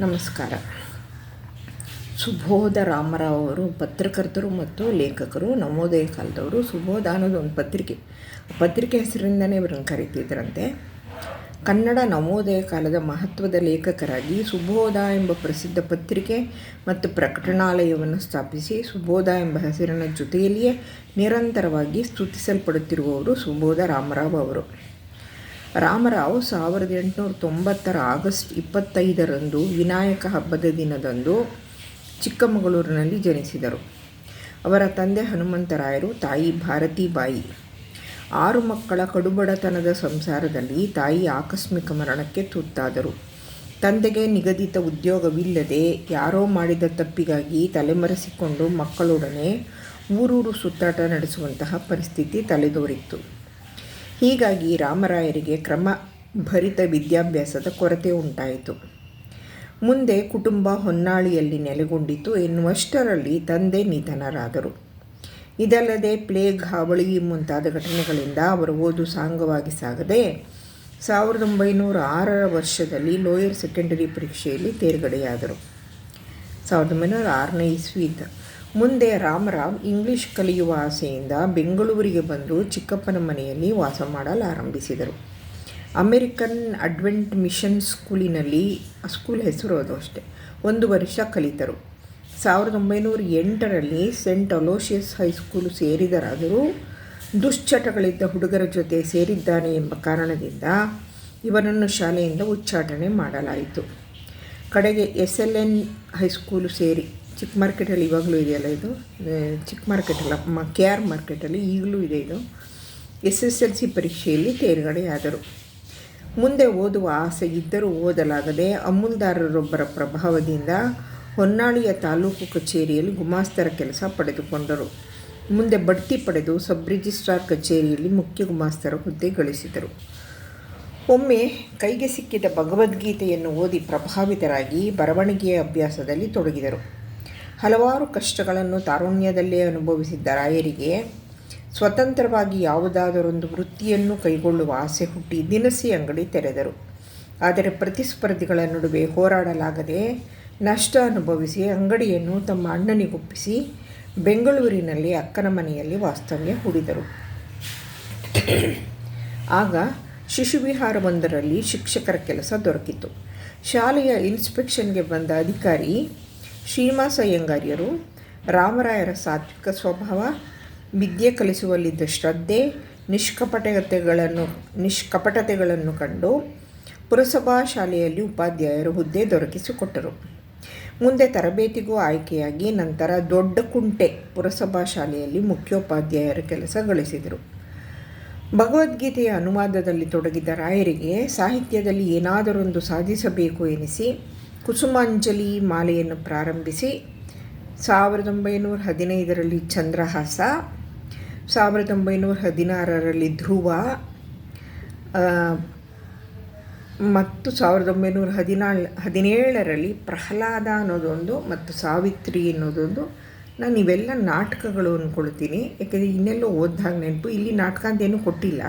ನಮಸ್ಕಾರ. ಸುಬೋಧ ರಾಮರಾವ್ ಅವರು ಪತ್ರಕರ್ತರು ಮತ್ತು ಲೇಖಕರು ನವೋದಯ ಕಾಲದವರು ಸುಬೋಧ ಅನ್ನೋದು ಒಂದು ಪತ್ರಿಕೆ. ಪತ್ರಿಕೆ ಹೆಸರಿಂದನೇ ಇವರನ್ನು ಕರೀತಿದ್ರಂತೆ. ಕನ್ನಡ ನವೋದಯ ಕಾಲದ ಮಹತ್ವದ ಲೇಖಕರಾಗಿ ಸುಬೋಧ ಎಂಬ ಪ್ರಸಿದ್ಧ ಪತ್ರಿಕೆ ಮತ್ತು ಪ್ರಕಟಣಾಲಯವನ್ನು ಸ್ಥಾಪಿಸಿ ಸುಬೋಧ ಎಂಬ ಹೆಸರಿನ ಜೊತೆಯಲ್ಲಿಯೇ ನಿರಂತರವಾಗಿ ಸ್ತುತಿಸಲ್ಪಡುತ್ತಿರುವವರು ಸುಬೋಧ ರಾಮರಾವ್ ಅವರು. ರಾಮರಾವ್ ಸಾವಿರದ ಎಂಟುನೂರ ತೊಂಬತ್ತರ ಆಗಸ್ಟ್ ಇಪ್ಪತ್ತೈದರಂದು ವಿನಾಯಕ ಹಬ್ಬದ ದಿನದಂದು ಚಿಕ್ಕಮಗಳೂರಿನಲ್ಲಿ ಜನಿಸಿದರು. ಅವರ ತಂದೆ ಹನುಮಂತರಾಯರು, ತಾಯಿ ಭಾರತೀಬಾಯಿ. ಆರು ಮಕ್ಕಳ ಕಡುಬಡತನದ ಸಂಸಾರದಲ್ಲಿ ತಾಯಿ ಆಕಸ್ಮಿಕ ಮರಣಕ್ಕೆ ತುತ್ತಾದರು. ತಂದೆಗೆ ನಿಗದಿತ ಉದ್ಯೋಗವಿಲ್ಲದೆ ಯಾರೋ ಮಾಡಿದ ತಪ್ಪಿಗಾಗಿ ತಲೆಮರೆಸಿಕೊಂಡು ಮಕ್ಕಳೊಡನೆ ಊರೂರು ಸುತ್ತಾಟ ನಡೆಸುವಂತಹ ಪರಿಸ್ಥಿತಿ ತಲೆದೋರಿತ್ತು. ಹೀಗಾಗಿ ರಾಮರಾಯರಿಗೆ ಕ್ರಮ ಭರಿತ ವಿದ್ಯಾಭ್ಯಾಸದ ಕೊರತೆ ಉಂಟಾಯಿತು. ಮುಂದೆ ಕುಟುಂಬ ಹೊನ್ನಾಳಿಯಲ್ಲಿ ನೆಲೆಗೊಂಡಿತು ಎನ್ನುವಷ್ಟರಲ್ಲಿ ತಂದೆ ನಿಧನರಾದರು. ಇದಲ್ಲದೆ ಪ್ಲೇಗ್ ಹಾವಳಿ ಮುಂತಾದ ಘಟನೆಗಳಿಂದ ಅವರು ಓದು ಸಾಂಗವಾಗಿ ಸಾಗದೆ ಸಾವಿರದ ಒಂಬೈನೂರ ಆರರ ವರ್ಷದಲ್ಲಿ ಲೋಯರ್ ಸೆಕೆಂಡರಿ ಪರೀಕ್ಷೆಯಲ್ಲಿ ತೇರ್ಗಡೆಯಾದರು. ಸಾವಿರದ ಒಂಬೈನೂರ ಆರನೇ ಇಸ್ವಿದ ಮುಂದೆ ರಾಮರಾವ್ ಇಂಗ್ಲಿಷ್ ಕಲಿಯುವ ಆಸೆಯಿಂದ ಬೆಂಗಳೂರಿಗೆ ಬಂದು ಚಿಕ್ಕಪ್ಪನ ಮನೆಯಲ್ಲಿ ವಾಸ ಮಾಡಲು ಆರಂಭಿಸಿದರು ಅಮೆರಿಕನ್ ಅಡ್ವೆಂಟ್ ಮಿಷನ್ ಸ್ಕೂಲಿನಲ್ಲಿ ಸ್ಕೂಲ್ ಹೆಸರು ಅದು ಅಷ್ಟೆ, ಒಂದು ವರ್ಷ ಕಲಿತರು. ಸಾವಿರದ ಒಂಬೈನೂರ ಎಂಟರಲ್ಲಿ ಸೆಂಟ್ ಅಲೋಷಿಯಸ್ ಹೈಸ್ಕೂಲು ಸೇರಿದರಾದರೂ ದುಶ್ಚಟಗಳಿದ್ದ ಹುಡುಗರ ಜೊತೆ ಸೇರಿದ್ದಾನೆ ಎಂಬ ಕಾರಣದಿಂದ ಇವರನ್ನು ಶಾಲೆಯಿಂದ ಉಚ್ಚಾಟನೆ ಮಾಡಲಾಯಿತು. ಕಡೆಗೆ ಎಸ್ ಎಲ್ ಎನ್ ಹೈಸ್ಕೂಲು ಸೇರಿ ಚಿಕ್ಕ ಮಾರ್ಕೆಟಲ್ಲಿ ಇವಾಗಲೂ ಇದೆಯಲ್ಲ ಇದು? ಚಿಕ್ಕ ಮಾರ್ಕೆಟಲ್ಲ, ಮ, ಕೆ ಆರ್ ಮಾರ್ಕೆಟಲ್ಲಿ ಈಗಲೂ ಇದೆ ಇದು. ಎಸ್ ಎಸ್ ಎಲ್ ಸಿ ಪರೀಕ್ಷೆಯಲ್ಲಿ ತೇರ್ಗಡೆಯಾದರು. ಮುಂದೆ ಓದುವ ಆಸೆ ಇದ್ದರೂ ಓದಲಾಗದೆ ಅಮೂಲ್ದಾರರೊಬ್ಬರ ಪ್ರಭಾವದಿಂದ ಹೊನ್ನಾಳಿಯ ತಾಲೂಕು ಕಚೇರಿಯಲ್ಲಿ ಗುಮಾಸ್ತರ ಕೆಲಸ ಪಡೆದುಕೊಂಡರು. ಮುಂದೆ ಬಡ್ತಿ ಪಡೆದು ಸಬ್ ರಿಜಿಸ್ಟ್ರಾರ್ ಕಚೇರಿಯಲ್ಲಿ ಮುಖ್ಯ ಗುಮಾಸ್ತರ ಹುದ್ದೆ ಗಳಿಸಿದರು. ಒಮ್ಮೆ ಕೈಗೆ ಸಿಕ್ಕಿದ ಭಗವದ್ಗೀತೆಯನ್ನು ಓದಿ ಪ್ರಭಾವಿತರಾಗಿ ಬರವಣಿಗೆಯ ಅಭ್ಯಾಸದಲ್ಲಿ ತೊಡಗಿದರು. ಹಲವಾರು ಕಷ್ಟಗಳನ್ನು ತಾರುಣ್ಯದಲ್ಲೇ ಅನುಭವಿಸಿದ್ದ ರಾಯರಿಗೆ ಸ್ವತಂತ್ರವಾಗಿ ಯಾವುದಾದರೊಂದು ವೃತ್ತಿಯನ್ನು ಕೈಗೊಳ್ಳುವ ಆಸೆ ಹುಟ್ಟಿ ದಿನಸಿ ಅಂಗಡಿ ತೆರೆದರು. ಆದರೆ ಪ್ರತಿಸ್ಪರ್ಧಿಗಳ ನಡುವೆ ಹೋರಾಡಲಾಗದೆ ನಷ್ಟ ಅನುಭವಿಸಿ ಅಂಗಡಿಯನ್ನು ತಮ್ಮ ಅಣ್ಣನಿಗೊಪ್ಪಿಸಿ ಬೆಂಗಳೂರಿನಲ್ಲಿ ಅಕ್ಕನ ಮನೆಯಲ್ಲಿ ವಾಸ್ತವ್ಯ ಹೂಡಿದರು. ಆಗ ಶಿಶುವಿಹಾರವೊಂದರಲ್ಲಿ ಶಿಕ್ಷಕರ ಕೆಲಸ ದೊರಕಿತು. ಶಾಲೆಯ ಇನ್ಸ್ಪೆಕ್ಷನ್ಗೆ ಬಂದ ಅಧಿಕಾರಿ ಶ್ರೀನಿವಾಸ ಅಯ್ಯಂಗಾರ್ಯರು ರಾಮರಾಯರ ಸಾತ್ವಿಕ ಸ್ವಭಾವ, ವಿದ್ಯೆ ಕಲಿಸುವಲ್ಲಿದ್ದ ಶ್ರದ್ಧೆ, ನಿಷ್ಕಪಟತೆಗಳನ್ನು ನಿಷ್ಕಪಟತೆಗಳನ್ನು ಕಂಡು ಪುರಸಭಾ ಶಾಲೆಯಲ್ಲಿ ಉಪಾಧ್ಯಾಯರು ಹುದ್ದೆ ದೊರಕಿಸಿಕೊಟ್ಟರು. ಮುಂದೆ ತರಬೇತಿಗೂ ಆಯ್ಕೆಯಾಗಿ ನಂತರ ದೊಡ್ಡ ಕುಂಟೆ ಪುರಸಭಾ ಶಾಲೆಯಲ್ಲಿ ಮುಖ್ಯೋಪಾಧ್ಯಾಯರ ಕೆಲಸ ಗಳಿಸಿದರು. ಭಗವದ್ಗೀತೆಯ ಅನುವಾದದಲ್ಲಿ ತೊಡಗಿದ ರಾಯರಿಗೆ ಸಾಹಿತ್ಯದಲ್ಲಿ ಏನಾದರೊಂದು ಸಾಧಿಸಬೇಕು ಎನಿಸಿ ಕುಸುಮಾಂಜಲಿ ಮಾಲೆಯನ್ನು ಪ್ರಾರಂಭಿಸಿ ಸಾವಿರದ ಒಂಬೈನೂರ ಹದಿನೈದರಲ್ಲಿ ಚಂದ್ರಹಾಸ, ಸಾವಿರದ ಒಂಬೈನೂರ ಹದಿನಾರರಲ್ಲಿ ಧ್ರುವ ಮತ್ತು ಸಾವಿರದ ಒಂಬೈನೂರ ಹದಿನಾಳು ಹದಿನೇಳರಲ್ಲಿ ಪ್ರಹ್ಲಾದ ಅನ್ನೋದೊಂದು ಮತ್ತು ಸಾವಿತ್ರಿ ಅನ್ನೋದೊಂದು. ನಾನು ಇವೆಲ್ಲ ನಾಟಕಗಳು ಅಂದ್ಕೊಳ್ತೀನಿ. ಯಾಕೆಂದರೆ ಇನ್ನೆಲ್ಲೋ ಓದಿದಾಗ ನೆನಪು. ಇಲ್ಲಿ ನಾಟಕ ಅಂತೇನು ಕೊಟ್ಟಿಲ್ಲ.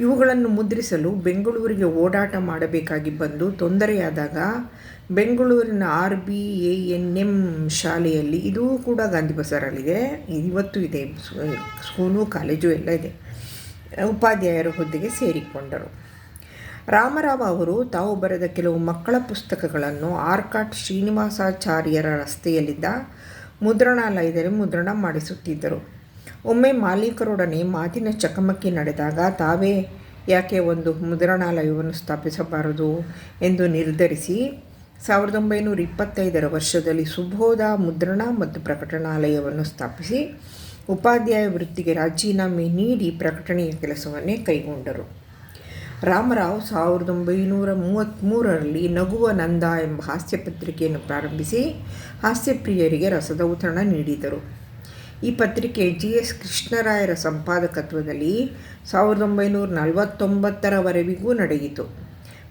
ಇವುಗಳನ್ನು ಮುದ್ರಿಸಲು ಬೆಂಗಳೂರಿಗೆ ಓಡಾಟ ಮಾಡಬೇಕಾಗಿ ಬಂದು ತೊಂದರೆಯಾದಾಗ ಬೆಂಗಳೂರಿನ R B A N M ಶಾಲೆಯಲ್ಲಿ ಇದೂ ಕೂಡ ಗಾಂಧಿ ಬಜಾರಲ್ಲಿದೆ. ಇವತ್ತು ಇದೆ. ಸ್ಕೂಲು, ಕಾಲೇಜು ಎಲ್ಲ ಇದೆ. ಉಪಾಧ್ಯಾಯರ ಹುದ್ದೆಗೆ ಸೇರಿಕೊಂಡರು. ರಾಮರಾವ್ ಅವರು ತಾವು ಬರೆದ ಕೆಲವು ಮಕ್ಕಳ ಪುಸ್ತಕಗಳನ್ನು ಆರ್ಕಾಟ್ ಶ್ರೀನಿವಾಸಾಚಾರ್ಯರ ರಸ್ತೆಯಲ್ಲಿದ್ದ ಮುದ್ರಣಾಲಯದಲ್ಲಿ ಮುದ್ರಣ ಮಾಡಿಸುತ್ತಿದ್ದರು. ಒಮ್ಮೆ ಮಾಲೀಕರೊಡನೆ ಮಾತಿನ ಚಕಮಕಿ ನಡೆದಾಗ ತಾವೇ ಯಾಕೆ ಒಂದು ಮುದ್ರಣಾಲಯವನ್ನು ಸ್ಥಾಪಿಸಬಾರದು ಎಂದು ನಿರ್ಧರಿಸಿ ಸಾವಿರದ ಒಂಬೈನೂರ ಇಪ್ಪತ್ತೈದರ ವರ್ಷದಲ್ಲಿ ಸುಬೋಧ ಮುದ್ರಣ ಮತ್ತು ಪ್ರಕಟಣಾಲಯವನ್ನು ಸ್ಥಾಪಿಸಿ ಉಪಾಧ್ಯಾಯ ವೃತ್ತಿಗೆ ರಾಜೀನಾಮೆ ನೀಡಿ ಪ್ರಕಟಣೆಯ ಕೆಲಸವನ್ನೇ ಕೈಗೊಂಡರು. ರಾಮರಾವ್ ಸಾವಿರದ ಒಂಬೈನೂರ ಮೂವತ್ತ್ಮೂರರಲ್ಲಿ ನಗುವ ನಂದ ಎಂಬ ಹಾಸ್ಯ ಪತ್ರಿಕೆಯನ್ನು ಪ್ರಾರಂಭಿಸಿ ಹಾಸ್ಯಪ್ರಿಯರಿಗೆ ರಸದೌತಣ ನೀಡಿದರು. ಈ ಪತ್ರಿಕೆ ಜಿ ಎಸ್ ಕೃಷ್ಣರಾಯರ ಸಂಪಾದಕತ್ವದಲ್ಲಿ ಸಾವಿರದ ಒಂಬೈನೂರ ನಲವತ್ತೊಂಬತ್ತರವರೆವಿಗೂ ನಡೆಯಿತು.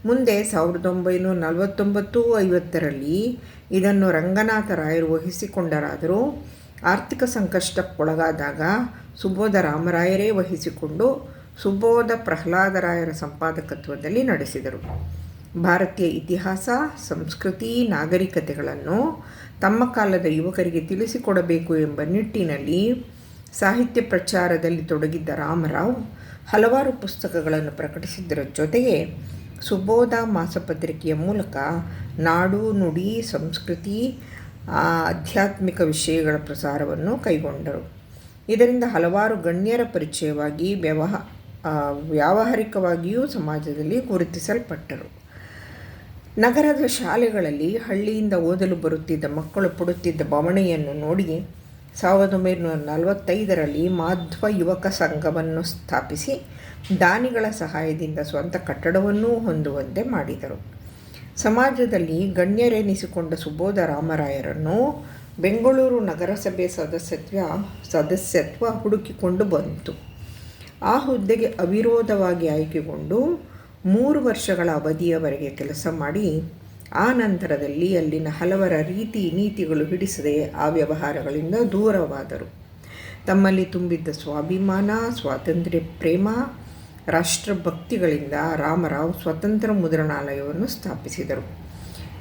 ಮುಂದೆ ಸಾವಿರದ ಒಂಬೈನೂರ ನಲವತ್ತೊಂಬತ್ತು ಐವತ್ತರಲ್ಲಿ ಇದನ್ನು ರಂಗನಾಥ ರಾಯರು ವಹಿಸಿಕೊಂಡರಾದರೂ ಆರ್ಥಿಕ ಸಂಕಷ್ಟಕ್ಕೊಳಗಾದಾಗ ಸುಬೋಧ ರಾಮರಾಯರೇ ವಹಿಸಿಕೊಂಡು ಸುಬೋಧ ಪ್ರಹ್ಲಾದರಾಯರ ಸಂಪಾದಕತ್ವದಲ್ಲಿ ನಡೆಸಿದರು. ಭಾರತೀಯ ಇತಿಹಾಸ, ಸಂಸ್ಕೃತಿ, ನಾಗರಿಕತೆಗಳನ್ನು ತಮ್ಮ ಕಾಲದ ಯುವಕರಿಗೆ ತಿಳಿಸಿಕೊಡಬೇಕು ಎಂಬ ನಿಟ್ಟಿನಲ್ಲಿ ಸಾಹಿತ್ಯ ಪ್ರಚಾರದಲ್ಲಿ ತೊಡಗಿದ್ದ ರಾಮರಾವ್ ಹಲವಾರು ಪುಸ್ತಕಗಳನ್ನು ಪ್ರಕಟಿಸಿದ್ದರ ಜೊತೆಗೆ ಸುಬೋಧ ಮಾಸಪತ್ರಿಕೆಯ ಮೂಲಕ ನಾಡು, ನುಡಿ, ಸಂಸ್ಕೃತಿ ಆಧ್ಯಾತ್ಮಿಕ ವಿಷಯಗಳ ಪ್ರಸಾರವನ್ನು ಕೈಗೊಂಡರು. ಇದರಿಂದ ಹಲವಾರು ಗಣ್ಯರ ಪರಿಚಯವಾಗಿ ವ್ಯವಹ ವ್ಯಾವಹಾರಿಕವಾಗಿಯೂ ಸಮಾಜದಲ್ಲಿ ಗುರುತಿಸಲ್ಪಟ್ಟರು. ನಗರದ ಶಾಲೆಗಳಲ್ಲಿ ಹಳ್ಳಿಯಿಂದ ಓದಲು ಬರುತ್ತಿದ್ದ ಮಕ್ಕಳು ಪಡುತ್ತಿದ್ದ ಬವಣೆಯನ್ನು ನೋಡಿ ಸಾವಿರದ ಒಂಬೈನೂರ ನಲವತ್ತೈದರಲ್ಲಿ ಮಾಧ್ವ ಯುವಕ ಸಂಘವನ್ನು ಸ್ಥಾಪಿಸಿ ದಾನಿಗಳ ಸಹಾಯದಿಂದ ಸ್ವಂತ ಕಟ್ಟಡವನ್ನೂ ಹೊಂದುವಂತೆ ಮಾಡಿದರು. ಸಮಾಜದಲ್ಲಿ ಗಣ್ಯರೆನಿಸಿಕೊಂಡ ಸುಬೋಧ ರಾಮರಾಯರನ್ನು ಬೆಂಗಳೂರು ನಗರಸಭೆ ಸದಸ್ಯತ್ವ ಸದಸ್ಯತ್ವ ಹುಡುಕಿಕೊಂಡು ಬಂತು. ಆ ಹುದ್ದೆಗೆ ಅವಿರೋಧವಾಗಿ ಆಯ್ಕೆಗೊಂಡು ಮೂರು ವರ್ಷಗಳ ಅವಧಿಯವರೆಗೆ ಕೆಲಸ ಮಾಡಿ, ಆ ನಂತರದಲ್ಲಿ ಅಲ್ಲಿನ ಹಲವರ ರೀತಿ ನೀತಿಗಳು ಹಿಡಿಸದೆ ಆ ವ್ಯವಹಾರಗಳಿಂದ ದೂರವಾದರು. ತಮ್ಮಲ್ಲಿ ತುಂಬಿದ್ದ ಸ್ವಾಭಿಮಾನ, ಸ್ವಾತಂತ್ರ್ಯ, ಪ್ರೇಮ, ರಾಷ್ಟ್ರಭಕ್ತಿಗಳಿಂದ ರಾಮರಾವ್ ಸ್ವತಂತ್ರ ಮುದ್ರಣಾಲಯವನ್ನು ಸ್ಥಾಪಿಸಿದರು.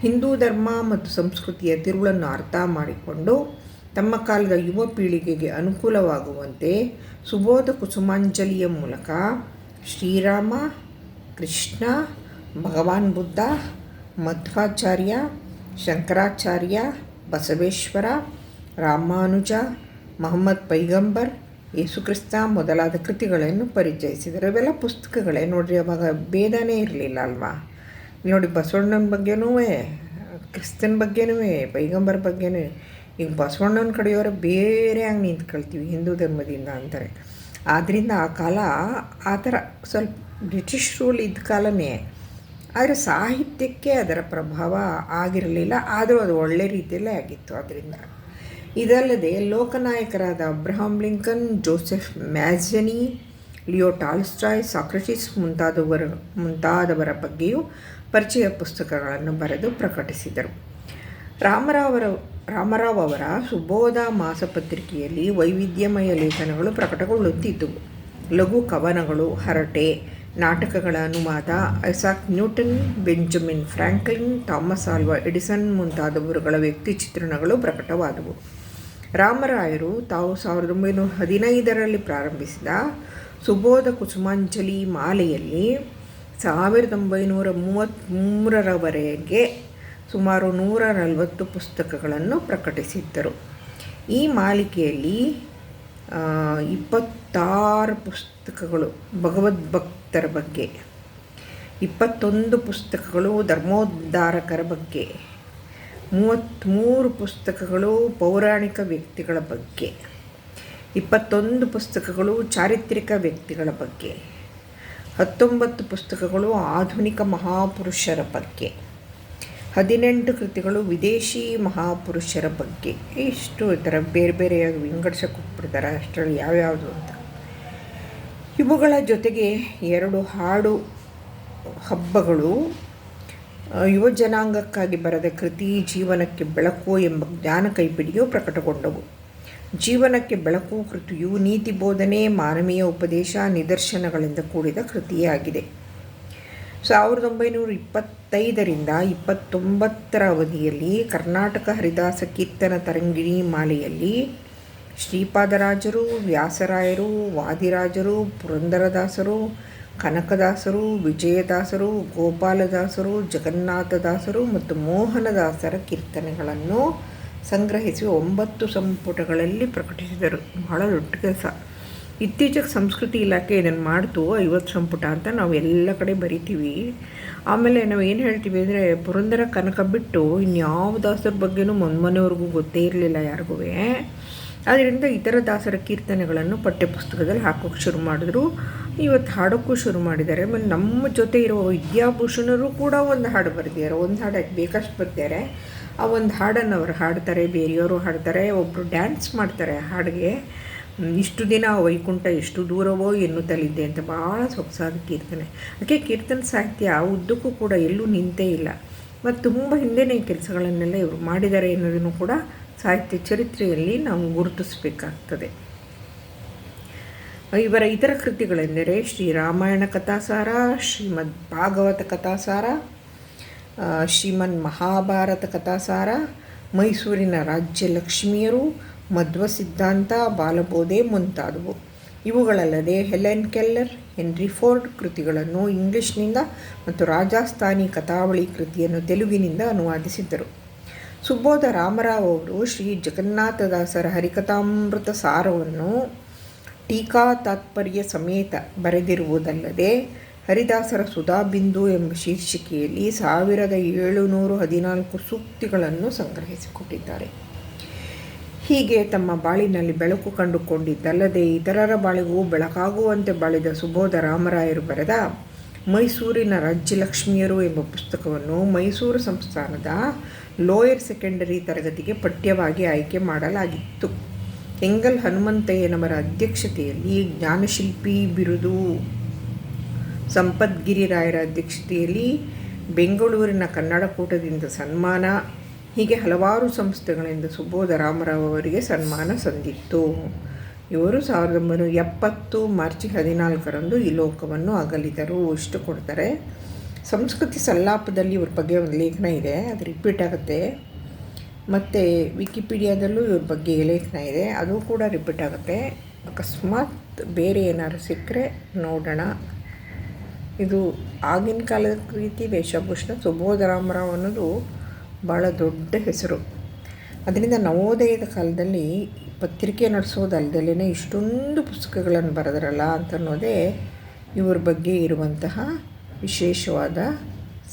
ಹಿಂದೂ ಧರ್ಮ ಮತ್ತು ಸಂಸ್ಕೃತಿಯ ತಿರುಳನ್ನು ಅರ್ಥ ಮಾಡಿಕೊಂಡು ತಮ್ಮ ಕಾಲದ ಯುವ ಪೀಳಿಗೆಗೆ ಅನುಕೂಲವಾಗುವಂತೆ ಸುಬೋಧ ಕುಸುಮಾಂಜಲಿಯ ಮೂಲಕ ಶ್ರೀರಾಮ ಕೃಷ್ಣ, ಭಗವಾನ್ ಬುದ್ಧ, ಮಧ್ವಾಚಾರ್ಯ, ಶಂಕರಾಚಾರ್ಯ, ಬಸವೇಶ್ವರ, ರಾಮಾನುಜ, ಮಹಮ್ಮದ್ ಪೈಗಂಬರ್, ಯೇಸುಕ್ರಿಸ್ತ ಮೊದಲಾದ ಕೃತಿಗಳನ್ನು ಪರಿಚಯಿಸಿದರು ಇವೆಲ್ಲ ಪುಸ್ತಕಗಳೇ. ನೋಡಿರಿ, ಅವಾಗ ಭೇದನೇ ಇರಲಿಲ್ಲ ಅಲ್ವಾ? ನೋಡಿ, ಬಸವಣ್ಣನ ಬಗ್ಗೆನೂ, ಕ್ರಿಸ್ತನ ಬಗ್ಗೆನೂ, ಪೈಗಂಬರ್ ಬಗ್ಗೆನೂ, ಈಗ ಬಸವಣ್ಣನ ಕಡೆಯವರು ಬೇರೆ ಹಂಗೆ ನಿಂತ್ಕೊಳ್ತೀವಿ ಹಿಂದೂ ಧರ್ಮದಿಂದ ಅಂತಾರೆ. ಆದ್ದರಿಂದ ಆ ಕಾಲ ಆ ಥರ ಸ್ವಲ್ಪ ಬ್ರಿಟಿಷ್ ರೂಲ್ ಇದ್ದ ಕಾಲನೇ ಆದರೆ ಸಾಹಿತ್ಯಕ್ಕೆ ಅದರ ಪ್ರಭಾವ ಆಗಿರಲಿಲ್ಲ, ಆದರೂ ಅದು ಒಳ್ಳೆ ರೀತಿಯಲ್ಲೇ ಆಗಿತ್ತು. ಅದರಿಂದ ಇದಲ್ಲದೆ ಲೋಕನಾಯಕರಾದ Abraham Lincoln, Joseph Mazzini, Leo Tolstoy, Socrates ಮುಂತಾದವರ ಮುಂತಾದವರ ಬಗ್ಗೆಯೂ ಪರಿಚಯ ಪುಸ್ತಕಗಳನ್ನು ಬರೆದು ಪ್ರಕಟಿಸಿದರು. ರಾಮರಾವರ, ರಾಮರಾವ್ ಅವರ ಸುಬೋಧ ಮಾಸಪತ್ರಿಕೆಯಲ್ಲಿ ವೈವಿಧ್ಯಮಯ ಲೇಖನಗಳು ಪ್ರಕಟಗೊಳ್ಳುತ್ತಿದ್ದವು. ಲಘು ಕವನಗಳು, ಹರಟೆ ನಾಟಕಗಳ ಅನುವಾದ Isaac Newton, Benjamin Franklin, Thomas Alva, Edison ಮುಂತಾದವರುಗಳ ವ್ಯಕ್ತಿ ಚಿತ್ರಣಗಳು ಪ್ರಕಟವಾದವು. ರಾಮರಾಯರು ತಾವು ಸಾವಿರದ ಒಂಬೈನೂರ ಹದಿನೈದರಲ್ಲಿ ಪ್ರಾರಂಭಿಸಿದ ಸುಬೋಧ ಕುಸುಮಾಂಜಲಿ ಮಾಲೆಯಲ್ಲಿ ಸಾವಿರದ ಒಂಬೈನೂರ ಮೂವತ್ತ್ಮೂರರವರೆಗೆ ಸುಮಾರು ನೂರ ನಲವತ್ತು ಪುಸ್ತಕಗಳನ್ನು ಪ್ರಕಟಿಸಿದ್ದರು. ಈ ಮಾಲಿಕೆಯಲ್ಲಿ ಇಪ್ಪತ್ತಾರು ಪುಸ್ತಕಗಳು, ಭಗವದ್ಭಕ್ತರ ಬಗ್ಗೆ. ಇಪ್ಪತ್ತೊಂದು ಪುಸ್ತಕಗಳು ಧರ್ಮೋದ್ಧಾರಕರ ಬಗ್ಗೆ. ಮೂವತ್ತ್ಮೂರು ಪುಸ್ತಕಗಳು ಪೌರಾಣಿಕ ವ್ಯಕ್ತಿಗಳ ಬಗ್ಗೆ. ಇಪ್ಪತ್ತೊಂದು ಪುಸ್ತಕಗಳು ಚಾರಿತ್ರಿಕ ವ್ಯಕ್ತಿಗಳ ಬಗ್ಗೆ. ಹತ್ತೊಂಬತ್ತು ಪುಸ್ತಕಗಳು ಆಧುನಿಕ ಮಹಾಪುರುಷರ ಬಗ್ಗೆ. ಹದಿನೆಂಟು ಕೃತಿಗಳು ವಿದೇಶಿ ಮಹಾಪುರುಷರ ಬಗ್ಗೆ. ಇಷ್ಟು ಈ ಥರ ಬೇರೆ ಬೇರೆಯಾಗಿ ವಿಂಗಡಿಸಕ್ಕೆ ಹೋಗ್ಬಿಡ್ತಾರೆ ಅಷ್ಟರಲ್ಲಿ ಯಾವ್ಯಾವುದು ಅಂತ. ಇವುಗಳ ಜೊತೆಗೆ ಎರಡು ಹಾಡು ಹಬ್ಬಗಳು ಯುವ ಜನಾಂಗಕ್ಕಾಗಿ ಬರೆದ ಕೃತಿ ಜೀವನಕ್ಕೆ ಬೆಳಕು ಎಂಬ ಜ್ಞಾನ ಕೈಪಿಡಿಯು ಪ್ರಕಟಗೊಂಡವು. ಜೀವನಕ್ಕೆ ಬೆಳಕು ಕೃತಿಯು ನೀತಿ ಬೋಧನೆ, ಮಾನವೀಯ ಉಪದೇಶ, ನಿದರ್ಶನಗಳಿಂದ ಕೂಡಿದ ಕೃತಿಯಾಗಿದೆ ಸಾವಿರದ ಒಂಬೈನೂರ ಇಪ್ಪತ್ತೈದರಿಂದ ಇಪ್ಪತ್ತೊಂಬತ್ತರ ಅವಧಿಯಲ್ಲಿ ಕರ್ನಾಟಕ ಹರಿದಾಸ ಕೀರ್ತನ ತರಂಗಿಣಿ ಮಾಲೆಯಲ್ಲಿ ಶ್ರೀಪಾದರಾಜರು, ವ್ಯಾಸರಾಯರು, ವಾದಿರಾಜರು, ಪುರಂದರದಾಸರು, ಕನಕದಾಸರು, ವಿಜಯದಾಸರು, ಗೋಪಾಲದಾಸರು, ಜಗನ್ನಾಥದಾಸರು ಮತ್ತು ಮೋಹನದಾಸರ ಕೀರ್ತನೆಗಳನ್ನು ಸಂಗ್ರಹಿಸಿ ಒಂಬತ್ತು ಸಂಪುಟಗಳಲ್ಲಿ ಪ್ರಕಟಿಸಿದರು. ಬಹಳ ದೊಡ್ಡ ಕೆಲಸ. ಇತ್ತೀಚೆಗೆ ಸಂಸ್ಕೃತಿ ಇಲಾಖೆ ಇದನ್ನು ಮಾಡ್ತು, ಐವತ್ತು ಸಂಪುಟ ಅಂತ ನಾವು ಎಲ್ಲ ಕಡೆ ಬರಿತೀವಿ. ಆಮೇಲೆ ನಾವು ಏನು ಹೇಳ್ತೀವಿ ಅಂದರೆ, ಪುರಂದರ ಕನಕ ಬಿಟ್ಟು ಇನ್ಯಾವ ದಾಸರ ಬಗ್ಗೆನೂ ಮೊನ್ಮನೆಯವ್ರಿಗೂ ಗೊತ್ತೇ ಇರಲಿಲ್ಲ ಯಾರಿಗೂ. ಅದರಿಂದ ಇತರ ದಾಸರ ಕೀರ್ತನೆಗಳನ್ನು ಪಠ್ಯಪುಸ್ತಕದಲ್ಲಿ ಹಾಕೋಕ್ಕೆ ಶುರು ಮಾಡಿದ್ರು. ಇವತ್ತು ಹಾಡೋಕ್ಕೂ ಶುರು ಮಾಡಿದ್ದಾರೆ. ಆಮೇಲೆ ನಮ್ಮ ಜೊತೆ ಇರುವ ವಿದ್ಯಾಭೂಷಣರು ಕೂಡ ಒಂದು ಹಾಡು ಬರೆದಿದ್ದಾರೆ. ಒಂದು ಹಾಡು ಬೇಕಷ್ಟು ಬರ್ತಾರೆ ಆ ಒಂದು ಹಾಡನ್ನು ಅವರು ಹಾಡ್ತಾರೆ, ಬೇರೆಯವರು ಹಾಡ್ತಾರೆ ಒಬ್ಬರು ಡ್ಯಾನ್ಸ್ ಮಾಡ್ತಾರೆ ಹಾಡಿಗೆ. ಇಷ್ಟು ದಿನ ವೈಕುಂಠ ಎಷ್ಟು ದೂರವೋ ಎನ್ನುತ್ತಲಿದ್ದೆ ಅಂತ ಭಾಳ ಸೊಗಸಾದ ಕೀರ್ತನೆ. ಅದಕ್ಕೆ ಕೀರ್ತನ ಸಾಹಿತ್ಯ ಉದ್ದಕ್ಕೂ ಕೂಡ ಎಲ್ಲೂ ನಿಂತೇ ಇಲ್ಲ. ಮತ್ತು ತುಂಬ ಹಿಂದೆನೇ ಕೆಲಸಗಳನ್ನೆಲ್ಲ ಇವರು ಮಾಡಿದ್ದಾರೆ ಅನ್ನೋದನ್ನು ಕೂಡ ಸಾಹಿತ್ಯ ಚರಿತ್ರೆಯಲ್ಲಿ ನಾವು ಗುರುತಿಸಬೇಕಾಗ್ತದೆ. ಇವರ ಇತರ ಕೃತಿಗಳೆಂದರೆ ಶ್ರೀರಾಮಾಯಣ ಕಥಾಸಾರ ಶ್ರೀಮದ್ ಭಾಗವತ ಕಥಾಸಾರ ಆ, ಶ್ರೀಮನ್ ಮಹಾಭಾರತ ಕಥಾಸಾರ ಮೈಸೂರಿನ ರಾಜ್ಯ ಲಕ್ಷ್ಮಿಯರು ಮಧ್ವ ಸಿದ್ಧಾಂತ, ಬಾಲಬೋಧೆ ಮುಂತಾದವು. ಇವುಗಳಲ್ಲದೆ ಹೆಲೆನ್ ಕೆಲ್ಲರ್, ಹೆನ್ರಿ ಫೋರ್ಡ್ ಕೃತಿಗಳನ್ನು ಇಂಗ್ಲಿಷ್ನಿಂದ ಮತ್ತು ರಾಜಸ್ಥಾನಿ ಕಥಾವಳಿ ಕೃತಿಯನ್ನು ತೆಲುಗಿನಿಂದ ಅನುವಾದಿಸಿದ್ದರು. ಸುಬೋಧ ರಾಮರಾವ್ ಅವರು ಶ್ರೀ ಜಗನ್ನಾಥದಾಸರ ಹರಿಕಥಾಮೃತ ಸಾರವನ್ನು ಟೀಕಾ ತಾತ್ಪರ್ಯ ಸಮೇತ ಬರೆದಿರುವುದಲ್ಲದೆ ಹರಿದಾಸರ ಸುಧಾಬಿಂದು ಎಂಬ ಶೀರ್ಷಿಕೆಯಲ್ಲಿ ಸಾವಿರದ ಏಳುನೂರು ಹದಿನಾಲ್ಕು ಸೂಕ್ತಿಗಳನ್ನು ಸಂಗ್ರಹಿಸಿಕೊಟ್ಟಿದ್ದಾರೆ. ಹೀಗೆ ತಮ್ಮ ಬಾಳಿನಲ್ಲಿ ಬೆಳಕು ಕಂಡುಕೊಂಡಿದ್ದಲ್ಲದೆ ಇತರರ ಬಾಳಿಗೂ ಬೆಳಕಾಗುವಂತೆ ಬಾಳಿದ ಸುಬೋಧ ರಾಮರಾಯರು ಬರೆದ ಮೈಸೂರಿನ ರಾಜ್ಯಲಕ್ಷ್ಮಿಯರು ಎಂಬ ಪುಸ್ತಕವನ್ನು ಮೈಸೂರು ಸಂಸ್ಥಾನದ ಲೋಯರ್ ಸೆಕೆಂಡರಿ ತರಗತಿಗೆ ಪಠ್ಯವಾಗಿ ಆಯ್ಕೆ ಮಾಡಲಾಗಿತ್ತು. ಎಂಗಲ್ ಹನುಮಂತಯ್ಯನವರ ಅಧ್ಯಕ್ಷತೆಯಲ್ಲಿ ಜ್ಞಾನಶಿಲ್ಪಿ ಬಿರುದು ಸಂಪದ್ಗಿರಿ ರಾಯರ ಅಧ್ಯಕ್ಷತೆಯಲ್ಲಿ ಬೆಂಗಳೂರಿನ ಕನ್ನಡ ಕೂಟದಿಂದ ಸನ್ಮಾನ ಹೀಗೆ ಹಲವಾರು ಸಂಸ್ಥೆಗಳಿಂದ ಸುಬೋಧ ರಾಮರಾವ್ ಅವರಿಗೆ ಸನ್ಮಾನ ಸಂದಿತ್ತು. ಇವರು ಸಾವಿರದ ಒಂಬೈನೂರ ಎಪ್ಪತ್ತು ಮಾರ್ಚ್ ಹದಿನಾಲ್ಕರಂದು ಈ ಲೋಕವನ್ನು ಅಗಲಿದರು. ಇಷ್ಟು ಕೊಡ್ತಾರೆ. ಸಂಸ್ಕೃತಿ ಸಲ್ಲಾಪದಲ್ಲಿ ಇವ್ರ ಬಗ್ಗೆ ಒಂದು ಲೇಖನ ಇದೆ. ಅದು ರಿಪೀಟ್ ಆಗುತ್ತೆ. ಮತ್ತು ವಿಕಿಪೀಡಿಯಾದಲ್ಲೂ ಇವ್ರ ಬಗ್ಗೆ ಲೇಖನ ಇದೆ. ಅದು ಕೂಡ ರಿಪೀಟ್ ಆಗುತ್ತೆ. ಅಕಸ್ಮಾತ್ ಬೇರೆ ಏನಾದ್ರು ಸಿಕ್ಕರೆ ನೋಡೋಣ. ಇದು ಆಗಿನ ಕಾಲದ ರೀತಿ ವೇಷಭೂಷಣ ಸುಬೋಧ ರಾಮರಾವ್ ಅನ್ನೋದು ಭಾಳ ದೊಡ್ಡ ಹೆಸರು. ಅದರಿಂದ ನವೋದಯದ ಕಾಲದಲ್ಲಿ ಪತ್ರಿಕೆ ನಡೆಸೋದಲ್ದಲೇ ಇಷ್ಟೊಂದು ಪುಸ್ತಕಗಳನ್ನು ಬರೆದ್ರಲ್ಲ ಅಂತನ್ನೋದೇ ಇವ್ರ ಬಗ್ಗೆ ಇರುವಂತಹ ವಿಶೇಷವಾದ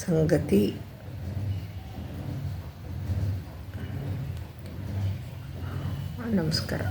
ಸಂಗತಿ. ನಮಸ್ಕಾರ.